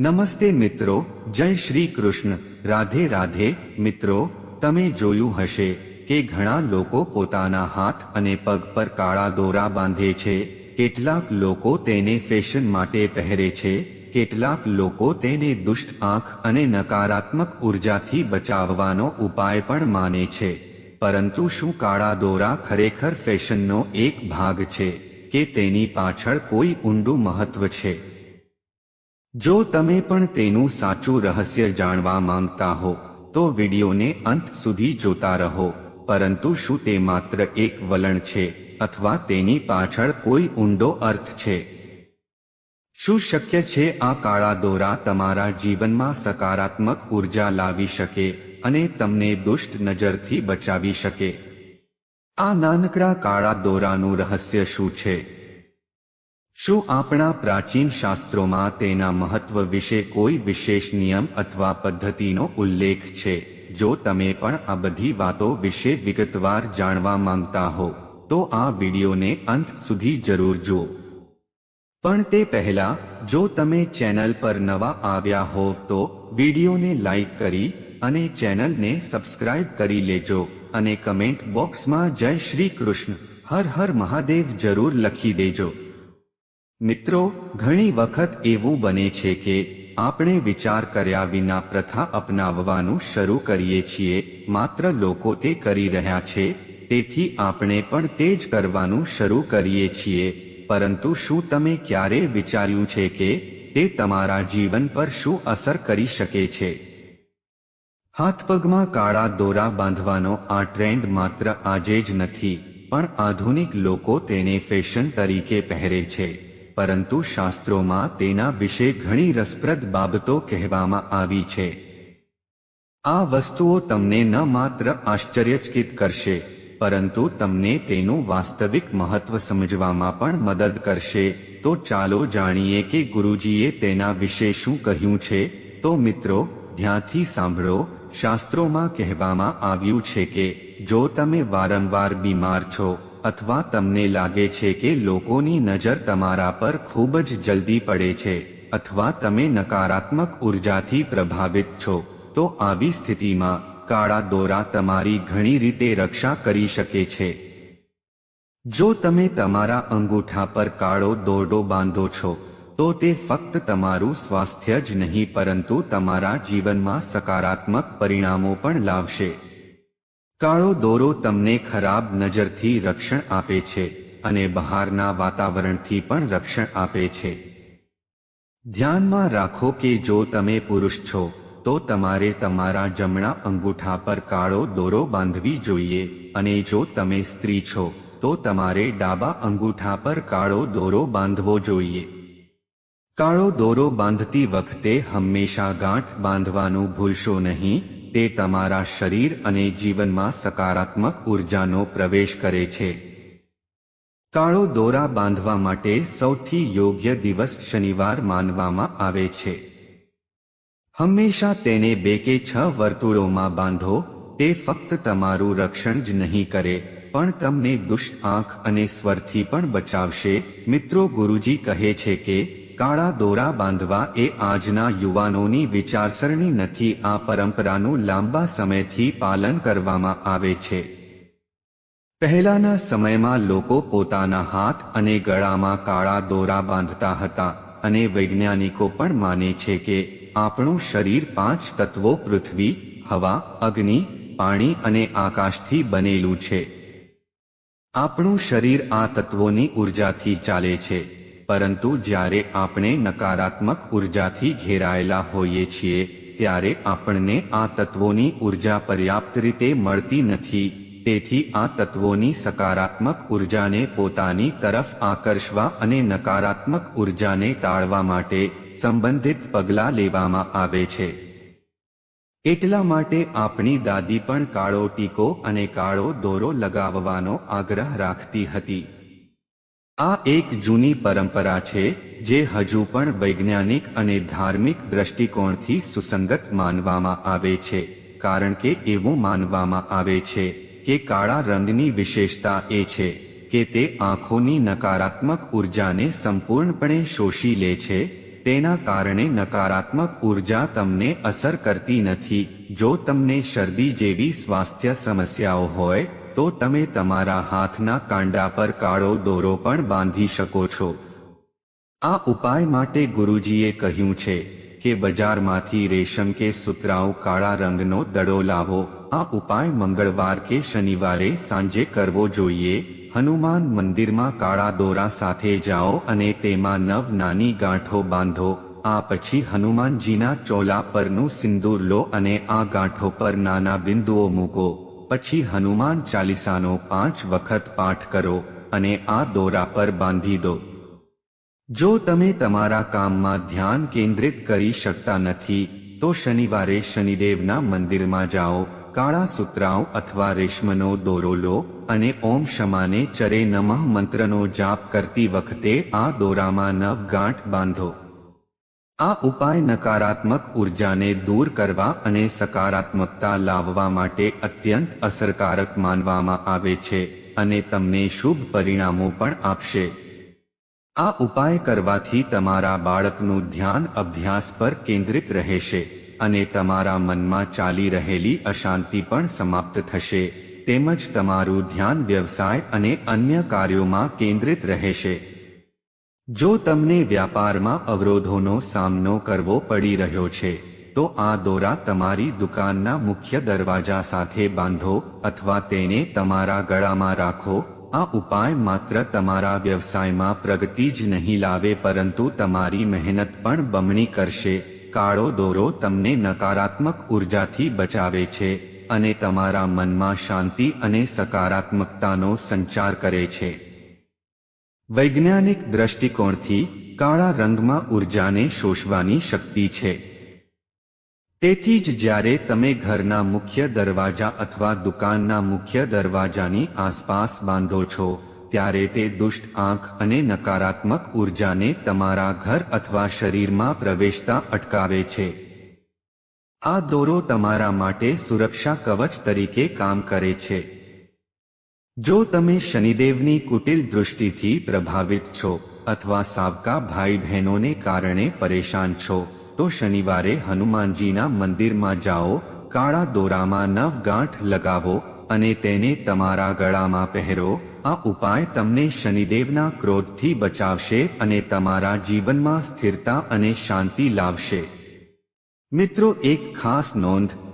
નમસ્તે મિત્રો, જય શ્રી કૃષ્ણ. રાધે રાધે, મિત્રો, તમે જોયું હશે કે ઘણા લોકો પોતાના હાથ અને પગ પર કાળા દોરા બાંધે છે. કેટલાક લોકો તેને ફેશન માટે પહેરે છે. કેટલાક લોકો તેને દુષ્ટ આંખ અને નકારાત્મક ઉર્જાથી બચાવવાનો ઉપાય પણ માને છે. પરંતુ શું કાળા દોરા ખરેખર ફેશનનો એક ભાગ છે કે તેની પાછળ કોઈ ઊંડું મહત્વ છે? જો તમે પણ તેનું સાચું રહસ્ય જાણવા માંગતા હો, તો વિડીયોને અંત સુધી જોતા રહો, પરંતુ શું તે માત્ર એક વલણ છે, અથવા તેની પાછળ કોઈ ઊંડો અર્થ છે? શું શક્ય છે આ કાળા દોરા તમારા જીવનમાં સકારાત્મક ઊર્જા લાવી શકે અને તમને દુષ્ટ નજરથી બચાવી શકે? આ નાનકડા કાળા દોરાનું રહસ્ય શું છે? શું આપણા પ્રાચીન શાસ્ત્રોમાં તેના મહત્વ વિશે કોઈ વિશેષ નિયમ અથવા પદ્ધતિનો ઉલ્લેખ છે? જો તમે પણ આ બધી વાતો વિશે વિગતવાર જાણવા માંગતા હો, તો આ વિડીયોને અંત સુધી જરૂર જુઓ. પણ તે પહેલા, જો તમે ચેનલ પર નવા આવ્યા હોવ તો વિડીયોને લાઈક કરી અને ચેનલને સબસ્ક્રાઇબ કરી લેજો અને કમેન્ટ બોક્સમાં જય શ્રી કૃષ્ણ, હર હર મહાદેવ જરૂર લખી દેજો. મિત્રો, ઘણી વખત એવું બને છે કે આપણે વિચાર કર્યા વિના પ્રથા અપનાવવાનું શરૂ કરીએ છીએ, માત્ર લોકો તે કરી રહ્યા છે, તેથી આપણે પણ તે જ કરવાનું શરૂ કરીએ છીએ, પરંતુ શું તમે ક્યારે વિચાર્યું છે કે તે તમારા જીવન પર શું અસર કરી શકે છે? હાથપગમાં કાળા દોરા બાંધવાનો આ ટ્રેન્ડ માત્ર આજે જ નથી, પણ આધુનિક લોકો તેને ફેશન તરીકે પહેરે છે. પરંતુ શાસ્ત્રોમાં તેના વિશે ઘણી રસપ્રદ બાબતો કહેવામાં આવી છે. આ વસ્તુઓ તમને ન માત્ર આશ્ચર્યચકિત કરશે, પરંતુ તમને તેનું વાસ્તવિક મહત્વ સમજવામાં પણ મદદ કરશે. તો ચાલો જાણીએ કે ગુરુજીએ તેના વિશે શું કહ્યું છે. તો મિત્રો, ધ્યાનથી સાંભળો, શાસ્ત્રોમાં કહેવામાં આવ્યું છે કે, જો તમે વારંવાર બીમાર છો અથવા તમને લાગે છે કે લોકોની નજર તમારા પર ખૂબ જ જલ્દી પડે છે, અથવા તમે નકારાત્મક ઉર્જાથી પ્રભાવિત છો, તો આવી સ્થિતિમાં કાળા દોરા તમારી ઘણી રીતે રક્ષા કરી શકે છે. જો તમે તમારા અંગૂઠા પર કાળો દોરડો બાંધો છો, તો તે ફક્ત તમારું સ્વાસ્થ્ય જ નહીં, પરંતુ તમારા જીવનમાં સકારાત્મક પરિણામો પણ લાવશે. કાળો દોરો તમને ખરાબ નજરથી રક્ષણ આપે છે અને બહારના વાતાવરણથી પણ રક્ષણ આપે છે. ધ્યાનમાં રાખો કે જો તમે પુરુષ છો, તો તમારે તમારા જમણા અંગૂઠા પર કાળો દોરો બાંધવી જોઈએ અને જો તમે સ્ત્રી છો, તો તમારે ડાબા અંગૂઠા પર કાળો દોરો બાંધવો જોઈએ. કાળો દોરો બાંધતી વખતે હંમેશા ગાંઠ બાંધવાનું ભૂલશો નહીં તે તમારા શરીર અને જીવનમાં સકારાત્મક ઉર્જાનો પ્રવેશ કરે છે. કાળો દોરા બાંધવા માટે સૌથી યોગ્ય દિવસ શનિવાર માનવામાં આવે છે. હંમેશા તેને બે કે છ વર્તુળોમાં બાંધો, તે ફક્ત તમારું રક્ષણ જ નહીં કરે, પણ તમને દુષ્ટ આંખ અને સ્વરથી પણ બચાવશે. મિત્રો, ગુરુજી કહે છે કે કાળા દોરા બાંધવા એ આજના યુવાનોની વિચારસરણી નથી, આ પરંપરાનું લાંબા સમયથી પાલન કરવામાં આવે છે. પહેલાના સમયમાં લોકો પોતાના હાથ અને ગળામાં કાળા દોરા બાંધતા હતા અને વૈજ્ઞાનિકો પણ માને છે કે આપણું શરીર પાંચ તત્વો પૃથ્વી, હવા, અગ્નિ, પાણી અને આકાશથી બનેલું છે. આપણું શરીર આ તત્વોની ઉર્જાથી ચાલે છે. પરંતુ જ્યારે આપણે નકારાત્મક ઉર્જાથી ઘેરાયેલા હોઈએ છીએ, ત્યારે આપણને આ તત્વોની ઊર્જા પર્યાપ્ત રીતે મળતી નથી. તેથી આ તત્વોની સકારાત્મક ઉર્જાને પોતાની તરફ આકર્ષવા અને નકારાત્મક ઉર્જાને ટાળવા માટે સંબંધિત પગલાં લેવામાં આવે છે. એટલા માટે આપણી દાદી પણ કાળો ટીકો અને કાળો દોરો લગાવવાનો આગ્રહ રાખતી હતી. આ એક જૂની પરંપરા છે, જે હજુ પણ વૈજ્ઞાનિક અને ધાર્મિક દ્રષ્ટિકોણથી સુસંગત માનવામાં આવે છે, કારણ કે એવું માનવામાં આવે છે કે કાળા રંગની વિશેષતા એ છે કે તે આંખોની નકારાત્મક ઉર્જાને સંપૂર્ણપણે શોષી લે છે, તેના કારણે નકારાત્મક ઊર્જા તમને અસર કરતી નથી, જો તમને શરદી જેવી સ્વાસ્થ્ય સમસ્યાઓ હોય તો તમે તમારા હાથના કાંડા પર કાળો દોરો પણ બાંધી શકો છો. આ ઉપાય માટે ગુરુજીએ કહ્યું છે કે બજારમાંથી રેશમ કે સુતરાઉ કાળા રંગનો દડો લાવો. આ ઉપાય મંગળવાર કે શનિવારે સાંજે કરવો જોઈએ. હનુમાન મંદિરમાં કાળા દોરા સાથે જાઓ અને તેમાં નવ નાની ગાંઠો બાંધો. આ પછી હનુમાનજીના ચોલા પરનું સિંદૂર લો અને આ ગાંઠો પર નાના બિંદુઓ મૂકો. પછી હનુમાન ચાલીસાનો પાંચ વખત પાઠ કરો અને આ દોરા પર બાંધી દો. જો તમે તમારા કામમાં ધ્યાન કેન્દ્રિત કરી શકતા નથી, તો શનિવારે શનિદેવના મંદિરમાં જાઓ, કાળા સૂત્રાઓ અથવા રેશમનો દોરો લો અને ઓમ શમાને ચરે નમઃ મંત્રનો જાપ કરતી વખતે આ દોરામાં નવ ગાંઠ બાંધો. આ ઉપાય નકારાત્મક ઉર્જાને દૂર કરવા અને સકારાત્મકતા લાવવા માટે અત્યંત અસરકારક માનવામાં આવે છે અને તમને શુભ પરિણામો પણ આપશે. આ ઉપાય કરવાથી તમારા બાળકનું ધ્યાન અભ્યાસ પર કેન્દ્રિત રહેશે અને તમારા મનમાં ચાલી રહેલી અશાંતિ પણ સમાપ્ત થશે. તેમજ તમારું ધ્યાન વ્યવસાય અને અન્ય કાર્યોમાં કેન્દ્રિત રહેશે. જો તમને વ્યાપારમાં અવરોધોનો સામનો કરવો પડી રહ્યો છે, તો આ દોરા તમારી દુકાનના મુખ્ય દરવાજા સાથે બાંધો અથવા તેને તમારા ગળામાં રાખો. આ ઉપાય માત્ર તમારા વ્યવસાયમાં પ્રગતિ જ નહીં લાવે, પરંતુ તમારી મહેનત પણ બમણી કરશે. કાળો દોરો તમને નકારાત્મક ઉર્જાથી બચાવે છે અને તમારા મનમાં શાંતિ અને સકારાત્મકતાનો સંચાર કરે છે. વૈજ્ઞાનિક દ્રષ્ટિકોણથી કાળા રંગમાં ઉર્જાને શોષવાની શક્તિ છે. તેથી જ જ્યારે તમે ઘરના મુખ્ય દરવાજા અથવા દુકાનના મુખ્ય દરવાજાની આસપાસ બાંધો છો, ત્યારે તે દુષ્ટ આંખ અને નકારાત્મક ઉર્જાને તમારા ઘર અથવા શરીરમાં પ્રવેશતા અટકાવે છે. આ દોરો તમારા માટે સુરક્ષા કવચ તરીકે કામ કરે છે. જો તમે શનિદેવની કુટિલ દૃષ્ટિથી પ્રભાવિત છો અથવા સાવકા ભાઈ બહેનોને કારણે પરેશાન છો, તો શનિવારે હનુમાનજીના મંદિરમાં જાઓ, કાળા દોરામાં નવ ગાંઠ લગાવો અને તેને તમારા ગળામાં પહેરો. આ ઉપાય તમને શનિદેવના ક્રોધથી બચાવશે અને તમારા જીવનમાં સ્થિરતા અને શાંતિ લાવશે. મિત્રો, એક ખાસ નોંધ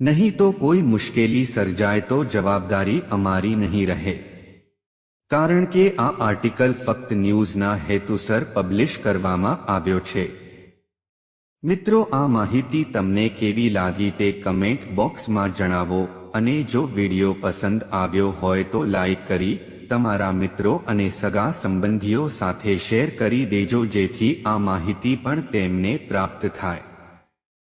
નહીં તો કોઈ મુશ્કેલી સર્જાય તો જવાબદારી અમારી નહીં રહે કારણ કે આ આર્ટિકલ ફક્ત ન્યૂઝના હેતુસર પબ્લિશ કરવામાં આવ્યો છે મિત્રો આ માહિતી તમને કેવી લાગી તે કમેન્ટ બોક્સમાં જણાવો અને જો વીડિયો પસંદ આવ્યો હોય તો લાઈક કરી તમારા મિત્રો અને સગા સંબંધીઓ સાથે શેર કરી દેજો જેથી આ માહિતી પણ તેમને પ્રાપ્ત થાય